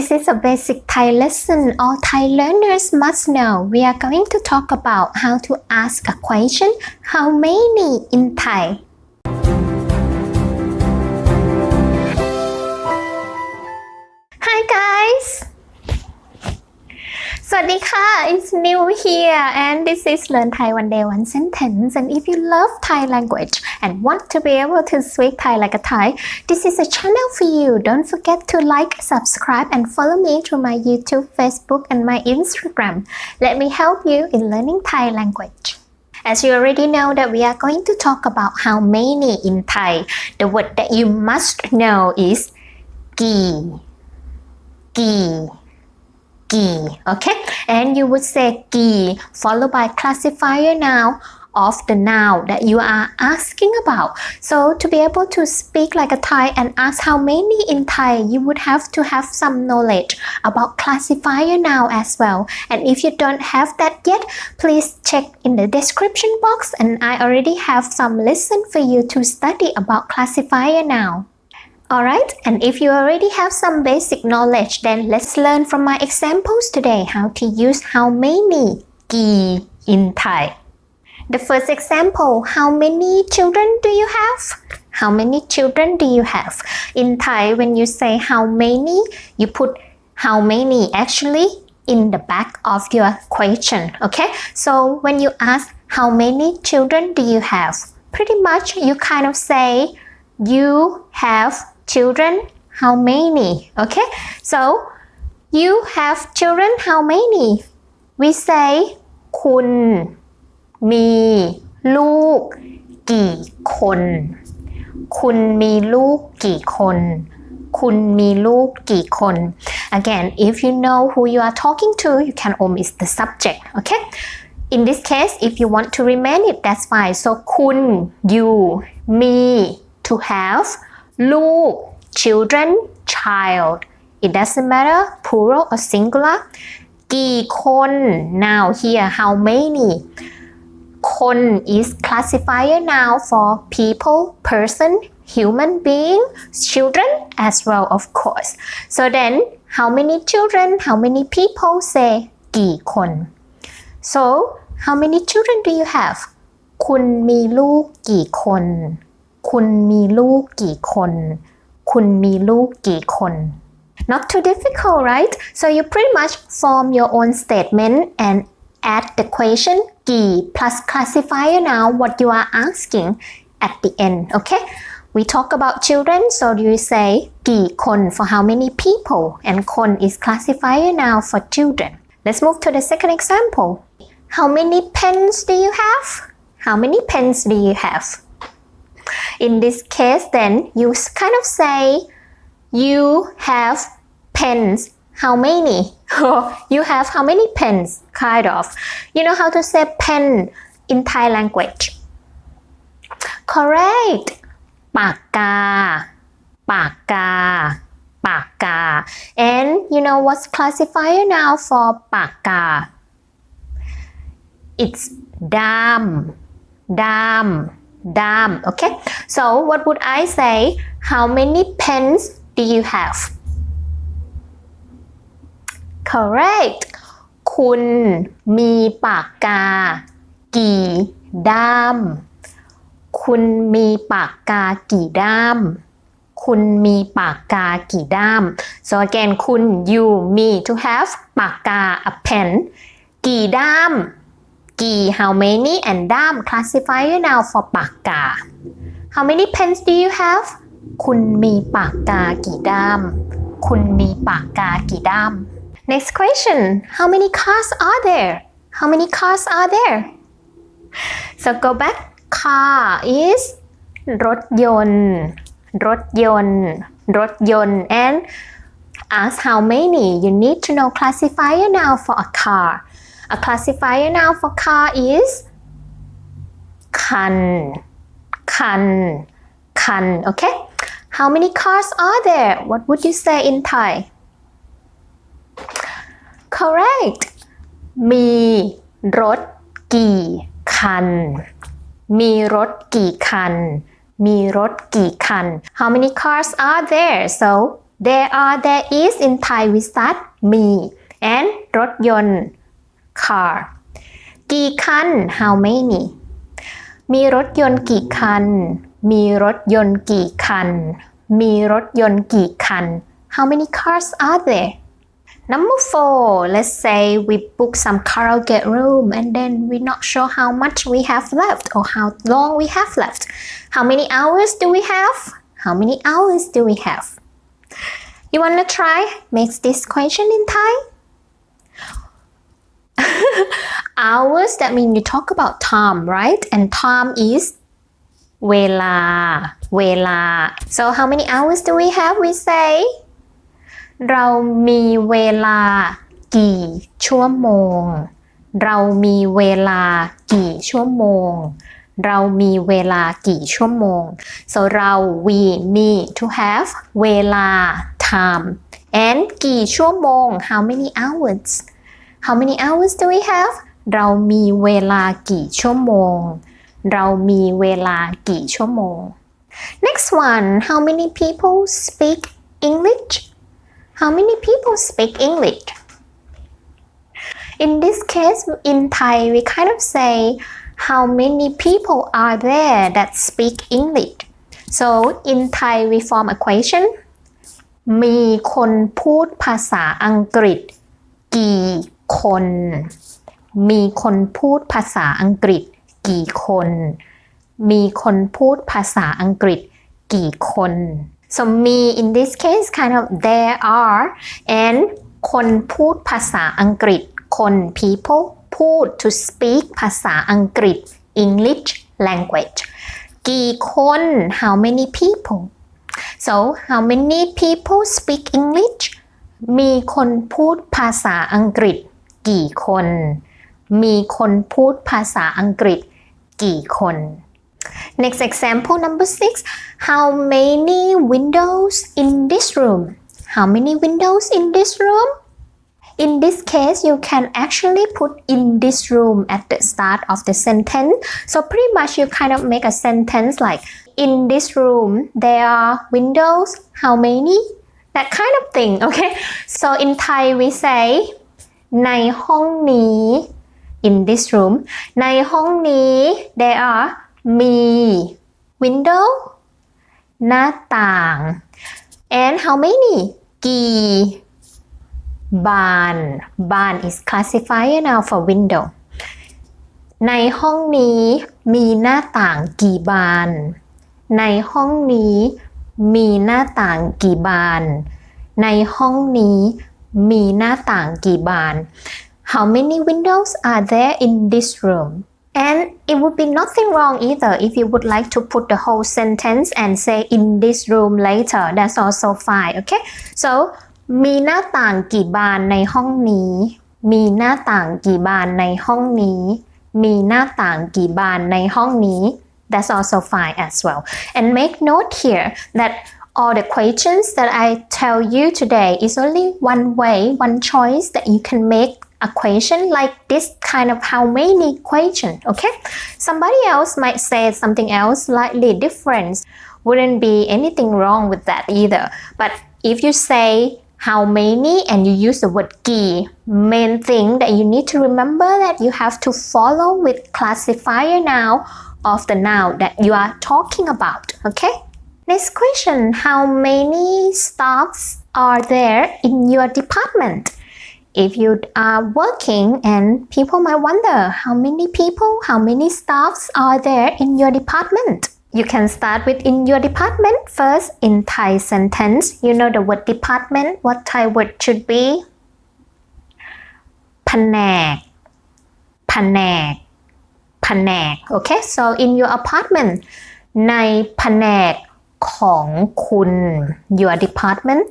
This is a basic Thai lesson all Thai learners must know. We are going to talk about how to ask a question how many in Thai. Hi guys สวัสดีค่ะ it's new here and this is Learn Thai One Day One Sentence and if you love Thai language and want to be able to speak Thai like a Thai this is a channel for you don't forget to like subscribe and follow me through my YouTube Facebook and my Instagram let me help you in learning Thai language as you already know that we are going to talk about how many in Thai the word that you must know is กี่กี่ gi okay? And you would say ki followed by classifier noun of the noun that you are asking about. So to be able to speak like a Thai and ask how many in Thai you would have to have some knowledge about classifier noun as well. And if you don't have that yet please check in the description box and I already have some lesson for you to study about classifier noun Alright, and if you already have some basic knowledge, then let's learn from my examples today how to use how many in Thai. The first example, how many children do you have? How many children do you have? In Thai, when you say how many, you put how many actually in the back of your question, okay? So when you ask how many children do you have? Pretty much you kind of say you have children how many okay so you have children how many we say คุณมีลูกกี่คน คุณมีลูกกี่คน คุณมีลูกกี่คน again if you know who you are talking to you can omit the subject okay in this case if you want to remain it that's fine so คุณ you me to have ลูก children child it doesn't matter plural or singular กี่คน now here how many คน is classifier now for people person human being children as well of course so then how many children how many people say กี่คน so how many children do you have คุณมีลูกกี่คน คุณมีลูกกี่คน คุณมีลูกกี่คน not too difficult right so you pretty much form your own statement and add the question กี่ plus classifier now what you are asking at the end okay we talk about children so you say กี่คน for how many people and คน is classifier now for children let's move to the second example how many pens do you have how many pens do you have in this case then you kind of say you have pens how many you have how many pens kind of you know how to say pen in Thai language correct ปากกา ปากกา ปากกา and you know what's classifier now for ปากกา it's ดามดาม dam okay so what would I say how many pens do you have correct คุณมีปากกา กี่ด้าม คุณมีปากกากี่ด้าม คุณมีปากกากี่ด้าม so again คุณ you me to have ปากกา a pen กี่ด้าม Gi how many and dam classifier now for ปากกา How many pens do you have คุณมีปากกากี่ด้าม คุณมีปากกากี่ด้าม Next question How many cars are there How many cars are there So go back car is รถยนต์ รถยนต์ รถยนต์ and ask how many you need to know classifier now for a car a classifier now for car is คัน คัน คัน okay how many cars are there what would you say in Thai correct มีรถกี่คัน มีรถกี่คัน มีรถกี่คัน how many cars are there so there are there is in Thai we start มี and รถยนต์ car กี่คัน how many มีรถยนต์กี่คัน มีรถยนต์กี่คัน มีรถยนต์กี่คัน how many cars are there Number four, let's say we book some karaoke room and then we're not sure how much we have left or how long we have left. How many hours do we have? How many hours do we have? You wanna try? Make this question in Thai? hours, that means you talk about time, right? And time is เวลา เวลา so how many hours do we have we say เรามีเวลากี่ชั่วโมง เรามีเวลากี่ชั่วโมง เรามีเวลากี่ชั่วโมง so เรา we need to have เวลา time and กี่ชั่วโมง how many hours how many hours do we have เรามีเวลากี่ชั่วโมง เรามีเวลากี่ชั่วโมง next one how many people speak English how many people speak English in this case in Thai we kind of say how many people are there that speak English so in Thai we form a question มีคนพูดภาษาอังกฤษ กี่ คน มีคนพูดภาษาอังกฤษ กี่คน มีคนพูดภาษาอังกฤษ กี่คน so me in this case kind of there are and คนพูดภาษาอังกฤษ คน people พูด to speak ภาษาอังกฤษ English language กี่คน how many people so how many people speak English มีคนพูดภาษาอังกฤษ กี่คน มีคนพูดภาษาอังกฤษ กี่คน Next example number six How many windows in this room How many windows in this room In this case you can actually put in this room at the start of the sentence so pretty much you kind of make a sentence like in this room there are windows how many that kind of thing okay so in Thai we say ในห้องนี้ in this room ในห้องนี้ there are มี window หน้าต่าง and how many กี่บานบาน is classifier now for window ในห้องนี้มีหน้าต่างกี่บาน ในห้องนี้มีหน้าต่างกี่บาน ในห้องนี้ มีหน้าต่างกี่บาน How many windows are there in this room and it would be nothing wrong either if you would like to put the whole sentence and say in this room later that's also fine okay so มีหน้าต่างกี่บานในห้องนี้ มีหน้าต่างกี่บานในห้องนี้ มีหน้าต่างกี่บานในห้องนี้ that's also fine as well and make note here that all the questions that I tell you today. Is only one way one choice that you can make a question like this kind of how many question okay? Somebody else might say something else slightly different. Wouldn't be anything wrong with that either. But if you say how many and you use the word ki main thing that you need to remember that you have to follow with classifier now of the noun that you are talking about okay next question how many staffs are there in your department if you are working and people might wonder how many people how many staffs are there in your department you can start with in your department first in Thai sentence you know the word department what Thai word should be แผนกแผนกแผนก okay so in your apartment ในแผนก ของคุณ your department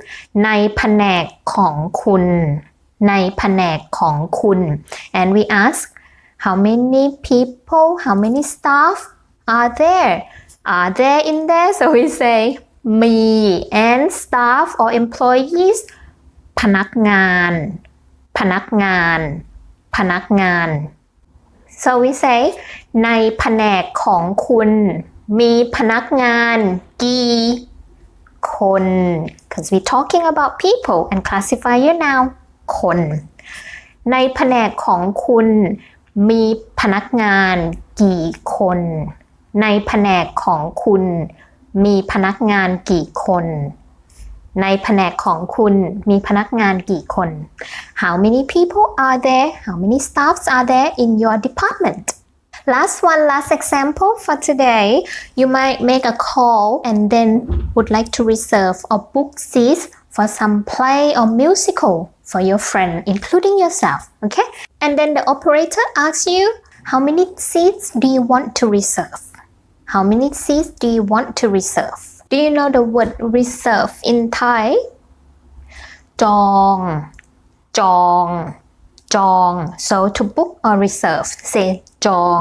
ในแผนกของคุณ ในแผนกของคุณ and we ask how many people how many staff are there are there in there so we say me and staff or employees พนักงาน พนักงาน พนักงาน so we say ในแผนกของคุณ มีพนักงานกี่คน because we talking about people and classifier now คน ในแผนกของคุณมีพนักงานกี่คน ในแผนกของคุณมีพนักงานกี่คน ในแผนกของคุณมีพนักงานกี่คน How many people are there? How many staffs are there in your department? Last one, last example for today. You might make a call and then would like to reserve or book seats for some play or musical for your friend, including yourself. Okay? And then the operator asks you, how many seats do you want to reserve? How many seats do you want to reserve? Do you know the word reserve in Thai? จอ ง จอง จอง so to book or reserve say จอง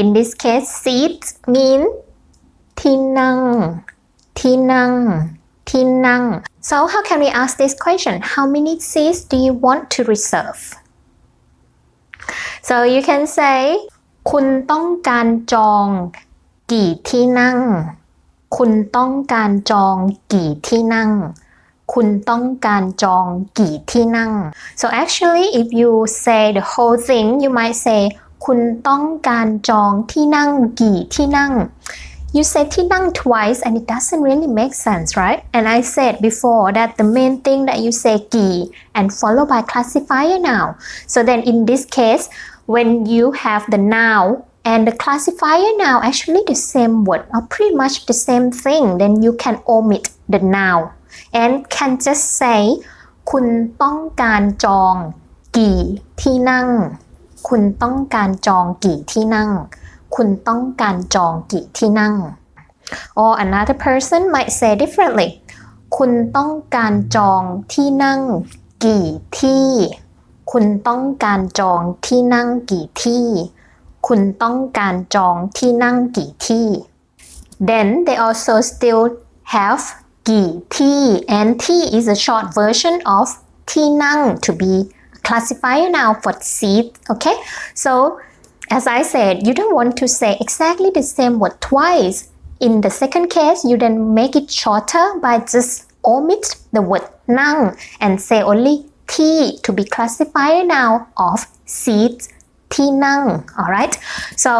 in this case seats mean ที่นั่ง ที่นั่ง ที่นั่ง so how can we ask this question how many seats do you want to reserve so you can say คุณต้องการจอง กี่ที่นั่ง คุณต้องการจองกี่ที่นั่ง คุณต้องการจองกี่ที่นั่ง so actually if you say the whole thing you might say คุณต้องการจองที่นั่งกี่ที่นั่ง you say ที่นั่ง twice and it doesn't really make sense right and I said before that the main thing that you say กี่ and followed by classifier now so then in this case when you have the noun and the classifier now actually the same word or pretty much the same thing then you can omit the noun And can just say คุณต้องการจองกี่ที่นั่ง คุณต้องการจองกี่ที่นั่ง คุณต้องการจองกี่ที่นั่ง or another person might say differently คุณต้องการจองที่นั่งกี่ที่ คุณต้องการจองที่นั่งกี่ที่ คุณต้องการจองที่นั่งกี่ที่ then they also still have กี่ที่ and T is a short version of ที่นั่ง to be classifier now for seat okay so as I said you don't want to say exactly the same word twice in the second case you then make it shorter by just omit the word นั่ง and say only ที่ to be classifier now of seat ที่นั่ง alright so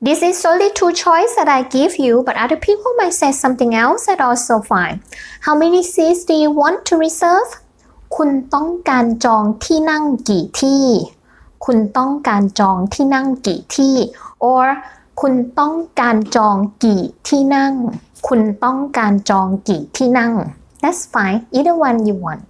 this is only two choice that I give you, but other people might say something else that also fine. How many seats do you want to reserve? คุณต้องการจองที่นั่งกี่ที่ คุณต้องการจองที่นั่งกี่ที่ or คุณต้องการจองกี่ที่นั่ง คุณต้องการจองกี่ที่นั่ง That's fine, either one you want.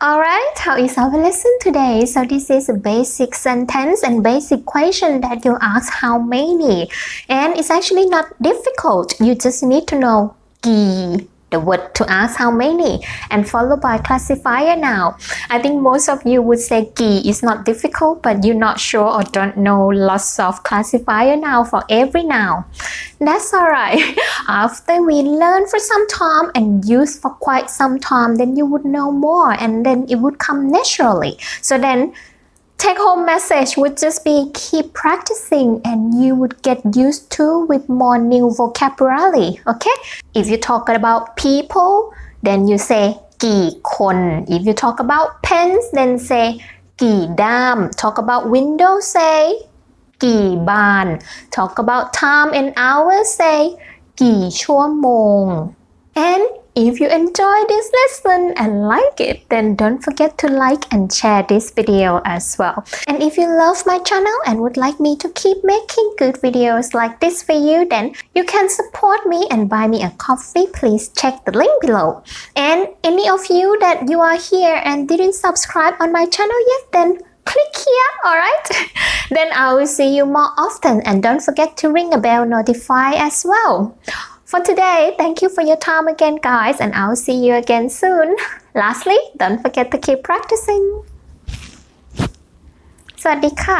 Alright, how is our lesson today? So this is a basic sentence and basic question that you ask how many. And it's actually not difficult. You just need to know กี่ the word to ask how many and followed by classifier now. I think most of you would say กี่ is not difficult but you're not sure or don't know lots of classifier now for every noun. That's alright. After we learn for some time and use for quite some time, then you would know more and then it would come naturally. So then take home message would just be keep practicing and you would get used to with more new vocabulary. Okay? If you talk about people, then you say กี่คน If you talk about pens, then say กี่ด้าม Talk about window, say กี่บาน Talk about time and hours, say กี่ชั่วโมง And if you enjoy this lesson and like it, then don't forget to like and share this video as well. And if you love my channel and would like me to keep making good videos like this for you, then you can support me and buy me a coffee. Please check the link below. And any of you that you are here and didn't subscribe on my channel yet, then click here, alright? then I will see you more often and don't forget to ring a bell notify as well. For today, thank you for your time again, guys, and I'll see you again soon. Lastly, don't forget to keep practicing. สวัสดีค่ะ